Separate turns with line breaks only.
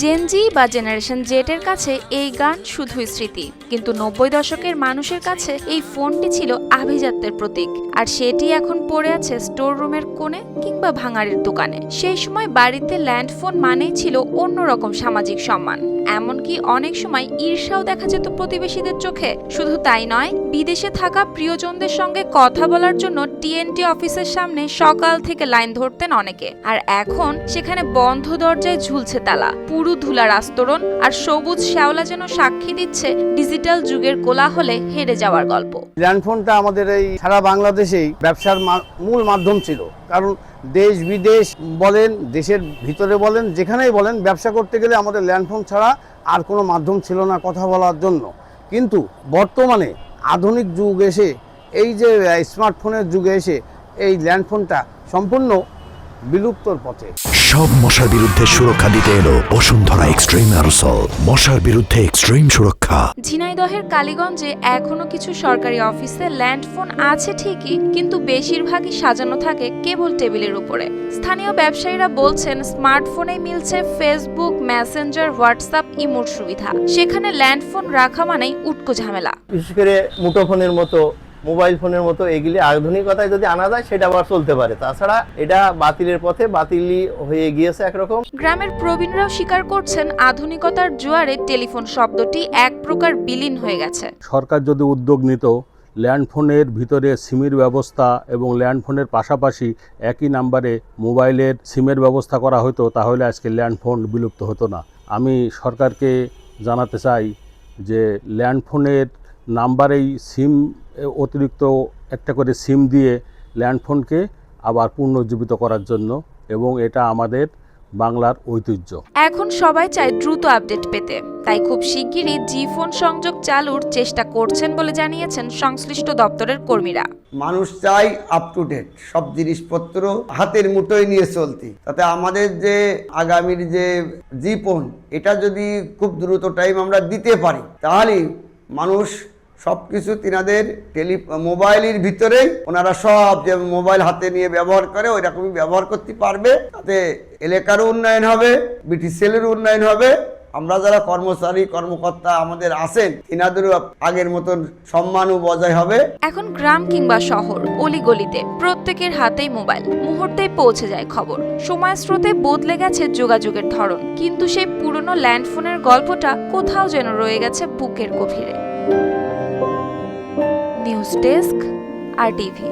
Gen Z বা generation জেটের কাছে এই গান শুধুই স্মৃতি। কিন্তু নব্বই দশকের মানুষের কাছে এই ফোনটি ছিল আভিজাত্যের প্রতীক। আর সেটি এখন পড়ে আছে স্টোর রুমের কোণে কিংবা ভাঙাড়ির দোকানে। সেই সময় বাড়িতে ল্যান্ড ফোন মানেই ছিল অন্যরকম সামাজিক সম্মান। এমনকি অনেক সময় ঈর্ষাও দেখা যেত প্রতিবেশীদের চোখে। শুধু তাই নয়, বিদেশে থাকা প্রিয়জনদের সঙ্গে কথা বলার জন্য টিএনটি অফিসের সামনে সকাল থেকে লাইন ধরতেন অনেকে। আর এখন সেখানে বন্ধ দরজায় ঝুলছে তালা। পুরু ধুলার আস্তরণ আর সবুজ শ্যাওলা যেন সাক্ষী দিচ্ছে ডিজিটাল যুগের কোলাহলে হেরে যাওয়ার গল্প।
ল্যান্ডফোনটা আমাদের এই সারা বাংলাদেশেই ব্যবসার মূল মাধ্যম ছিল। কারণ দেশ বিদেশ বলেন, দেশের ভিতরে বলেন, যেখানেই বলেন, ব্যবসা করতে গেলে আমাদের ল্যান্ডফোন ছাড়া আর কোনো মাধ্যম ছিল না কথা বলার জন্য। কিন্তু বর্তমানে আধুনিক যুগ এসে, এই যে স্মার্টফোনের যুগে এসে এই ল্যান্ডফোনটা সম্পূর্ণ বিলুপ্তর পথে।
সব মশার বিরুদ্ধে সুরক্ষা দিতে এলো বসুন্ধরা এক্সট্রিম অ্যারোসল। মশার বিরুদ্ধে এক্সট্রিম সুরক্ষা।
ঝিনাইদহের কালীগঞ্জে এখনও কিছু সরকারি অফিসে ল্যান্ডফোন আছে ঠিকই কিন্তু বেশিরভাগই সাজানো থাকে কেবল টেবিলের উপরে। স্থানীয় ব্যবসায়ীরা বলছেন স্মার্টফোনে মিলছে ফেসবুক মেসেঞ্জার হোয়াটসঅ্যাপ ইমোর সুবিধা। সেখানে ল্যান্ডফোন রাখা মানেই উটকো ঝামেলা।
বিশেষ করে মুঠোফোনের মতো মোবাইল ফোনের মতো এগুলি আধুনিকতায় যদি আনা যায় সেটা আবার চলতে পারে। তাছাড়া এটা বাতিলের পথে বাতিলই হয়ে গিয়েছে একরকম।
গ্রামের প্রবীণরাও স্বীকার করছেন আধুনিকতার জোয়ারে টেলিফোন শব্দটি এক প্রকার বিলীন হয়ে গেছে।
সরকার যদি উদ্যোগ নিত ল্যান্ডফোনের ভিতরে সিমের ব্যবস্থা এবং ল্যান্ডফোনের পাশাপাশি একই নাম্বারে মোবাইলের সিমের ব্যবস্থা করা হতো তাহলে আজকে ল্যান্ডফোন বিলুপ্ত হতো না। আমি সরকারকে জানাতে চাই যে ল্যান্ডফোনের নাম্বারেই সিম অতিরিক্ত একটা করে সিম দিয়ে ল্যান্ডফোনকে আবার পুনর্জীবিত করার জন্য এবং এটা আমাদের বাংলার ঐতিহ্য।
এখন সবাই চায় দ্রুত আপডেট পেতে। তাই খুব শিগগিরই জি ফোন সংযোগ চালুর চেষ্টা করছেন বলে জানিয়েছেন সংশ্লিষ্ট দপ্তরের কর্মীরা।
মানুষ চাই আপ টু ডেট সব জিনিসপত্র হাতের মুঠোয় নিয়ে চলতি। তাতে আমাদের যে আগামীর যে জি ফোন এটা যদি খুব দ্রুত টাইম আমরা দিতে পারি তাহলে মানুষ সব কিছু তিনাদের টেলি মোবাইলের ভিতরেই ওনারা সব যে মোবাইল হাতে নিয়ে ব্যবহার করে ওই রকমই ব্যবহার করতে পারবে। তাতে এলাকারও উন্নয়ন হবে বিটিসিএলের উন্নয়ন হবে। আমরা যারা কর্মচারী, কর্মকর্তা আমাদের আছেন, তিনাদেরও আগের মতন সম্মানও বজায় হবে।
এখন গ্রাম কিংবা শহর, অলিগলিতে প্রত্যেকের হাতেই মোবাইল মুহূর্তেই পৌঁছে যায় খবর। সময় স্রোতে বদলে গেছে যোগাযোগের ধরন। কিন্তু সেই পুরনো ল্যান্ডফোনের গল্পটা কোথাও যেন রয়ে গেছে বুকের গভীরে। News desk R TV.